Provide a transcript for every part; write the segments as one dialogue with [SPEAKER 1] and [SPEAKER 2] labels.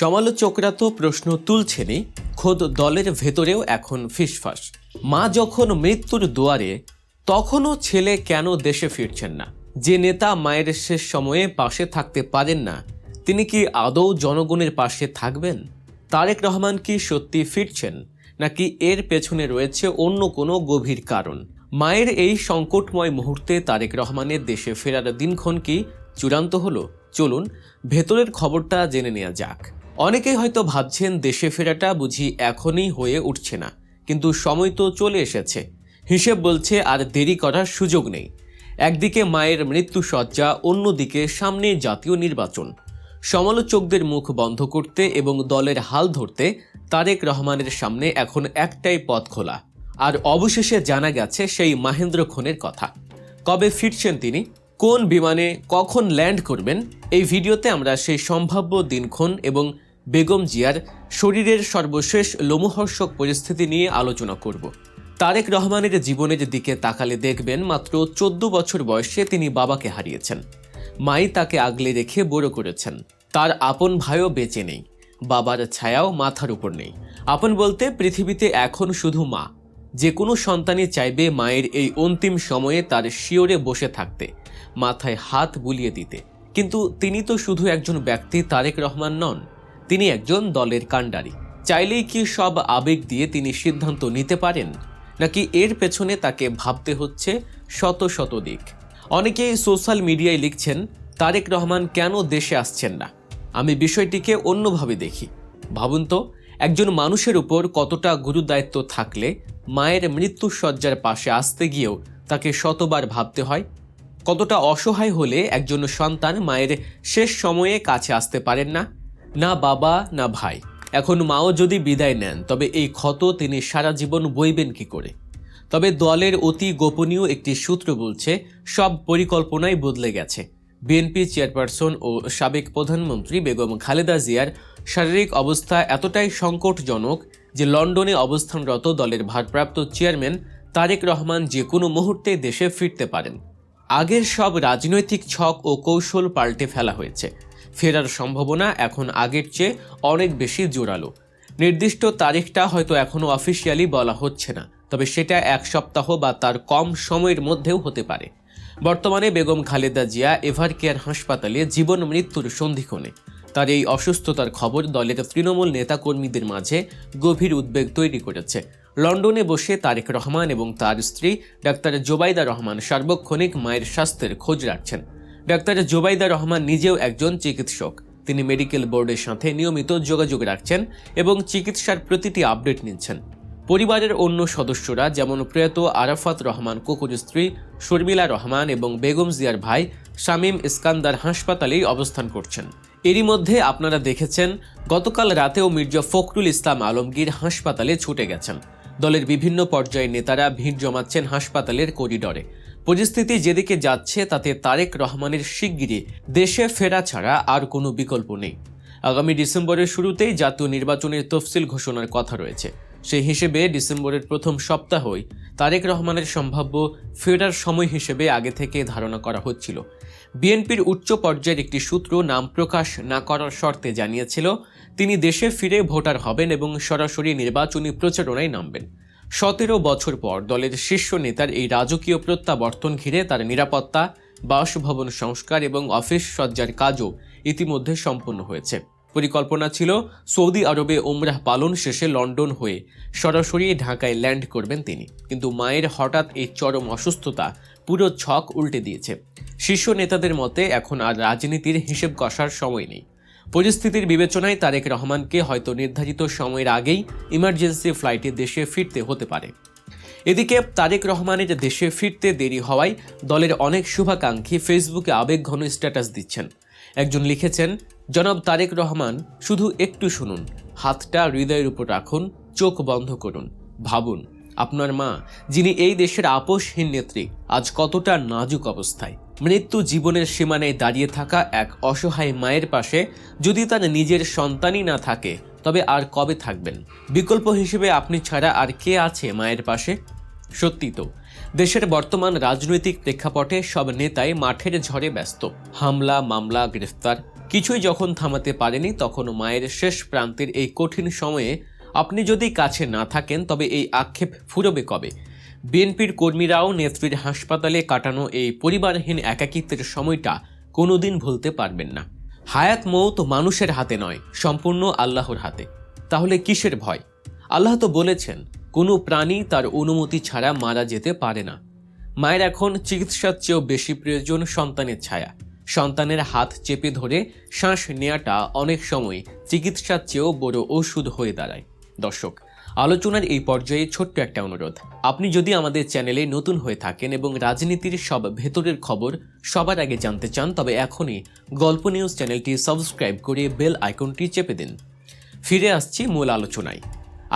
[SPEAKER 1] সমালোচকরা তো প্রশ্ন তুলছেনই, খোদ দলের ভেতরেও এখন ফিসফাস। মা যখন মৃত্যুর দুয়ারে, তখনও ছেলে কেন দেশে ফিরছেন না? যে নেতা মায়ের শেষ সময়ে পাশে থাকতে পারেন না, তিনি কি আদৌ জনগণের পাশে থাকবেন? তারেক রহমান কি সত্যি ফিরছেন, নাকি এর পেছনে রয়েছে অন্য কোনো গভীর কারণ? মায়ের এই সংকটময় মুহূর্তে তারেক রহমানের দেশে ফেরার দিনক্ষণ কি চূড়ান্ত হলো? চলুন, ভেতরের খবরটা জেনে নেওয়া যাক। অনেকেই হয়তো ভাবছেন দেশে ফেরাটা বুঝি এখনই হয়ে উঠছে না, কিন্তু সময় তো চলে এসেছে। হিসেব বলছে আর দেরি করার সুযোগ নেই। একদিকে মায়ের মৃত্যু সজ্জা অন্যদিকে সামনে জাতীয় নির্বাচন। সমালোচকদের মুখ বন্ধ করতে এবং দলের হাল ধরতে তারেক রহমানের সামনে এখন একটাই পথ খোলা। আর অবশেষে জানা গেছে সেই মাহেন্দ্র খনের কথা। কবে ফিরছেন তিনি? কোন বিমানে? কখন ল্যান্ড করবেন? এই ভিডিওতে আমরা সেই সম্ভাব্য দিনক্ষণ এবং বেগম জিয়ার শরীরের সর্বশেষ লোমহর্ষক পরিস্থিতি নিয়ে আলোচনা করব। তারেক রহমানের জীবনের দিকে তাকালে দেখবেন মাত্র চোদ্দ বছর বয়সে তিনি বাবাকে হারিয়েছেন। মাই তাকে আগলে রেখে বড় করেছেন। তার আপন ভাইও বেঁচে নেই। বাবার ছায়াও মাথার উপর নেই। আপন বলতে পৃথিবীতে এখন শুধু মা। যে কোনো সন্তানই চাইবে মায়ের এই অন্তিম সময়ে তার শিওরে বসে থাকতে, মাথায় হাত বুলিয়ে দিতে। কিন্তু তিনি তো শুধু একজন ব্যক্তি তারেক রহমান নন। তিনি একজন দলের কাণ্ডারি। চাইলেই কি সব আবেগ দিয়ে তিনি সিদ্ধান্ত নিতে পারেন? নাকি এর পেছনে তাকে ভাবতে হচ্ছে শত শত দিক? অনেকেই সোশ্যাল মিডিয়ায় লিখছেন, তারেক রহমান কেন দেশে আসছেন না? আমি বিষয়টিকে অন্যভাবে দেখি। ভাবুন তো, একজন মানুষের উপর কতটা গুরুদায়িত্ব থাকলে মায়ের মৃত্যুর শয্যার পাশে আসতে গিয়েও তাকে শতবার ভাবতে হয়? কতটা অসহায় হলে একজন সন্তান মায়ের শেষ সময়ে কাছে আসতে পারেন না? না বাবা, না ভাই। এখন মাও যদি বিদায় নেন, তবে এই ক্ষত তিনি সারা জীবন বইবেন কি করে? তবে দলের অতি গোপনীয় একটি সূত্র বলছে, সব পরিকল্পনাই বদলে গেছে। বিএনপি চেয়ারপারসন ও সাবেক প্রধানমন্ত্রী বেগম খালেদা জিয়ার শারীরিক অবস্থা এতটাই সংকটজনক যে লন্ডনে অবস্থানরত দলের ভারপ্রাপ্ত চেয়ারম্যান তারেক রহমান যে কোনো মুহূর্তে দেশে ফিরতে পারেন। আগের সব রাজনৈতিক ছক ও কৌশল পাল্টে ফেলা হয়েছে। ফেরার সম্ভাবনা এখন আগের চেয়ে অনেক বেশি জোরালো। নির্দিষ্ট তারিখটা হয়তো এখনও অফিসিয়ালি বলা হচ্ছে না, তবে সেটা এক সপ্তাহ বা তার কম সময়ের মধ্যেও হতে পারে। বর্তমানে বেগম খালেদা জিয়া এভার কেয়ার হাসপাতালে জীবন মৃত্যুর সন্ধিক্ষণে। তার এই অসুস্থতার খবর দলের তৃণমূল নেতাকর্মীদের মাঝে গভীর উদ্বেগ তৈরি করেছে। লন্ডনে বসে তারেক রহমান এবং তার স্ত্রী ডাক্তার জোবাইদা রহমান সার্বক্ষণিক মায়ের স্বাস্থ্যের খোঁজ রাখছেন। ডাক্তার জোবাইদা রহমান নিজেও একজন চিকিৎসক। তিনি মেডিকেল বোর্ডের সাথে নিয়মিত যোগাযোগ রাখছেন এবং চিকিৎসার প্রতিটি আপডেট নিচ্ছেন। পরিবারের অন্য সদস্যরা যেমন প্রয়াত আরাফাত রহমান কুকুর স্ত্রী, শর্মিলা রহমান এবং বেগম জিয়ার ভাই শামীম ইস্কান্দার হাসপাতালেই অবস্থান করছেন। এরই মধ্যে আপনারা দেখেছেন, গতকাল রাতেও মির্জা ফখরুল ইসলাম আলমগীর হাসপাতালে ছুটে গেছেন। দলের বিভিন্ন পর্যায়ের নেতারা ভিড় জমাচ্ছেন হাসপাতালের করিডরে। পরিস্থিতি যেদিকে যাচ্ছে, তাতে তারেক রহমানের শিগগিরই দেশে ফেরা ছাড়া আর কোনো বিকল্প নেই। আগামী ডিসেম্বরের শুরুতেই জাতীয় নির্বাচনের তফসিল ঘোষণার কথা রয়েছে। সেই হিসেবে ডিসেম্বরের প্রথম সপ্তাহই তারেক রহমানের সম্ভাব্য ফেরার সময় হিসেবে আগে থেকে ধারণা করা হচ্ছিল। বিএনপির উচ্চ পর্যায়ের একটি সূত্র নাম প্রকাশ না করার শর্তে জানিয়েছিল, তিনি দেশে ফিরে ভোটার হবেন এবং সরাসরি নির্বাচনী প্রচারণায় নামবেন। সতেরো বছর পর দলের শীর্ষ নেতার এই রাজকীয় প্রত্যাবর্তন ঘিরে তার নিরাপত্তা, বাসভবন সংস্কার এবং অফিস সজ্জার কাজও ইতিমধ্যে সম্পন্ন হয়েছে। পরিকল্পনা ছিল সৌদি আরবে ওমরাহ পালন শেষে লন্ডন হয়ে সরাসরি ঢাকায় ল্যান্ড করবেন তিনি। কিন্তু মায়ের হঠাৎ এই চরম অসুস্থতা পুরো ছক উল্টে দিয়েছে। শীর্ষ নেতাদের মতে এখন আর রাজনীতির হিসেব কষার সময় নেই। পরিস্থিতির বিবেচনায় তারেক রহমানকে হয়তো নির্ধারিত সময়ের আগেই ইমার্জেন্সি ফ্লাইটে দেশে ফিরতে হতে পারে। এদিকে তারেক রহমানের দেশে ফিরতে দেরি হওয়ায় দলের অনেক শুভাকাঙ্ক্ষী ফেসবুকে আবেগঘন স্ট্যাটাস দিচ্ছেন। একজন লিখেছেন, জনাব তারেক রহমান, শুধু একটু শুনুন। হাতটা হৃদয়ের উপর রাখুন, চোখ বন্ধ করুন। ভাবুন, আপনার মা, যিনি এই দেশের আপোষহীন নেত্রী, আজ কতটা নাজুক অবস্থায়? মৃত্যু জীবনের সীমানায় দাঁড়িয়ে থাকা এক অসহায় মায়ের পাশে যদি তার নিজের সন্তানই না থাকে, তবে আর কবে থাকবেন? বিকল্প হিসেবে আপনি ছাড়া আর কে আছে মায়ের পাশে? সত্যি তো, দেশের বর্তমান রাজনৈতিক প্রেক্ষাপটে সব নেতাই মাঠের ঝড়ে ব্যস্ত। হামলা, মামলা, গ্রেফতার, কিছুই যখন থামাতে পারেনি, তখন মায়ের শেষ প্রান্তের এই কঠিন সময়ে আপনি যদি কাছে না থাকেন, তবে এই আক্ষেপ ফুরবে কবে? বিএনপির কর্মীরাও নেত্রীর হাসপাতালে কাটানো এই পরিবারহীন একাকিত্বের সময়টা কোনোদিন ভুলতে পারবেন না। হায়াত মৌত মানুষের হাতে নয়, সম্পূর্ণ আল্লাহর হাতে। তাহলে কিসের ভয়? আল্লাহ তো বলেছেন, কোনো প্রাণী তার অনুমতি ছাড়া মারা যেতে পারে না। মায়ের এখন চিকিৎসার চেয়েও বেশি প্রয়োজন সন্তানের ছায়া। সন্তানের হাত চেপে ধরে শ্বাস নেওয়াটা অনেক সময় চিকিৎসার চেয়েও বড় ওষুধ হয়ে দাঁড়ায়। দর্শক আলোচনার এই পর্যায়ে ছোট্ট একটা অনুরোধ। আপনি যদি আমাদের চ্যানেলে নতুন হয়ে থাকেন এবং রাজনীতির সব ভেতরের খবর সবার আগে জানতে চান, তবে এখনই গল্প নিউজ চ্যানেলটি সাবস্ক্রাইব করে বেল আইকনটি চেপে দিন। ফিরে আসছি মূল আলোচনায়।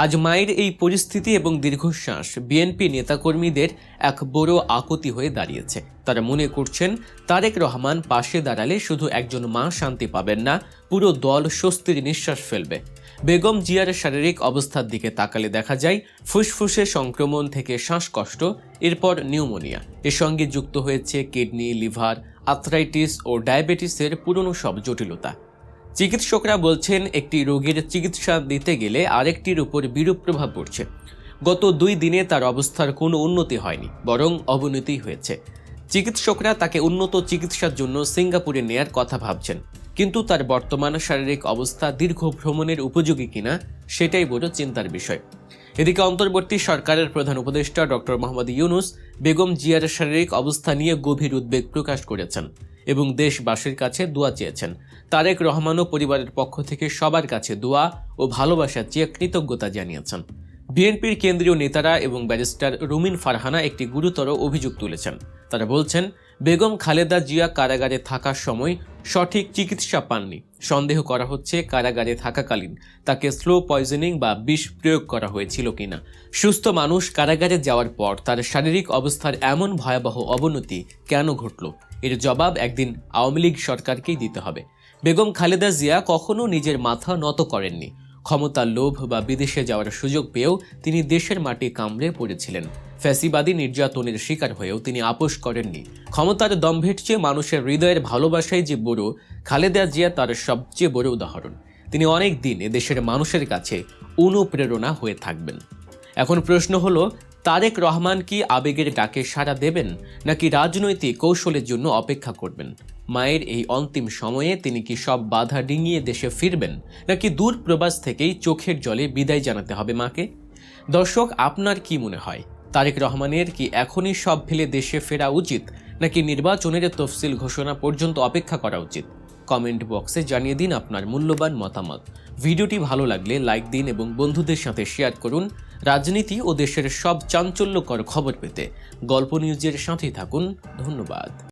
[SPEAKER 1] আজ মায়ের এই পরিস্থিতি এবং দীর্ঘশ্বাস বিএনপি নেতাকর্মীদের এক বড় আকুতি হয়ে দাঁড়িয়েছে। তারা মনে করছেন, তারেক রহমান পাশে দাঁড়ালে শুধু একজন মা শান্তি পাবেন না, পুরো দল স্বস্তির নিঃশ্বাস ফেলবে। বেগম জিয়ার শারীরিক অবস্থার দিকে তাকালে দেখা যায়, ফুসফুসে সংক্রমণ থেকে শ্বাসকষ্ট, এরপর নিউমোনিয়া। এর সঙ্গে যুক্ত হয়েছে কিডনি, লিভার, আর্থ্রাইটিস ও ডায়াবেটিসের পুরনো সব জটিলতা। চিকিৎসকরা বলছেন, একটি রোগীর চিকিৎসা দিতে গেলে আরেকটির উপর বিরূপ প্রভাব পড়ছে। গত দুই দিনে তার অবস্থার কোনো উন্নতি হয়নি, বরং অবনতি হয়েছে। চিকিৎসকরা তাকে উন্নত চিকিৎসার জন্য সিঙ্গাপুরে নেয়ার কথা ভাবছেন। কিন্তু তার বর্তমান শারীরিক অবস্থা দীর্ঘ ভ্রমণের উপযোগী কিনা, সেটাই বড় চিন্তার বিষয়। এদিকে অন্তর্বর্তী সরকারের প্রধান উপদেষ্টা ডক্টর মোহাম্মদ ইউনুস বেগম জিয়ার শারীরিক অবস্থা নিয়ে গভীর উদ্বেগ প্রকাশ করেছেন এবং দেশবাসীর কাছে দোয়া চেয়েছেন। তারেক রহমানও পরিবারের পক্ষ থেকে সবার কাছে দোয়া ও ভালোবাসা চেয়ে কৃতজ্ঞতা জানিয়েছেন। বিএনপির কেন্দ্রীয় নেতারা এবং ব্যারিস্টার রুমিন ফারহানা একটি গুরুতর অভিযোগ তুলেছেন। তারা বলছেন, বেগম খালেদা জিয়া কারাগারে থাকার সময় সঠিক চিকিৎসা পাননি। সন্দেহ করা হচ্ছে কারাগারে থাকাকালীন তাকে স্লো পয়জনিং বা বিষ প্রয়োগ করা হয়েছিল কিনা। সুস্থ মানুষ কারাগারে যাওয়ার পর তার শারীরিক অবস্থার এমন ভয়াবহ অবনতি কেন ঘটল? এর জবাব একদিন আওয়ামী লীগ সরকারকেই দিতে হবে। বেগম খালেদা জিয়া কখনো নিজের মাথা নত করেননি। ক্ষমতার লোভ বা বিদেশে যাওয়ার সুযোগ পেয়েও তিনি দেশের মাটি কামড়ে পড়েছিলেন। ফ্যাসিবাদী নির্যাতনের শিকার হয়েও তিনি আপোষ করেননি। ক্ষমতার দম্ভের চেয়ে মানুষের হৃদয়ের ভালোবাসায় যে বড়, খালেদা জিয়া তার সবচেয়ে বড় উদাহরণ। তিনি অনেক দিন দেশের মানুষের কাছে অনুপ্রেরণা হয়ে থাকবেন। এখন প্রশ্ন হলো, তারেক রহমান কি আবেগের ডাকে সাড়া দেবেন, নাকি রাজনৈতিক কৌশলের জন্য অপেক্ষা করবেন? মায়ের এই অন্তিম সময়ে তিনি কি সব বাধা ডিঙিয়ে দেশে ফিরবেন? নাকি দূর প্রবাস থেকেই চোখের জলে বিদায় জানাতে হবে মাকে? দর্শক, আপনার কি মনে হয়? তারেক রহমানের কি এখনই সব ফেলে দেশে ফেরা উচিত? নাকি নির্বাচনের তফসিল ঘোষণা পর্যন্ত অপেক্ষা করা উচিত? কমেন্ট বক্সে জানিয়ে দিন আপনার মূল্যবান মতামত। ভিডিওটি ভালো লাগলে লাইক দিন এবং বন্ধুদের সাথে শেয়ার করুন। রাজনীতি ও দেশের সব চাঞ্চল্যকর খবর পেতে গল্প নিউজের সাথেই থাকুন। ধন্যবাদ।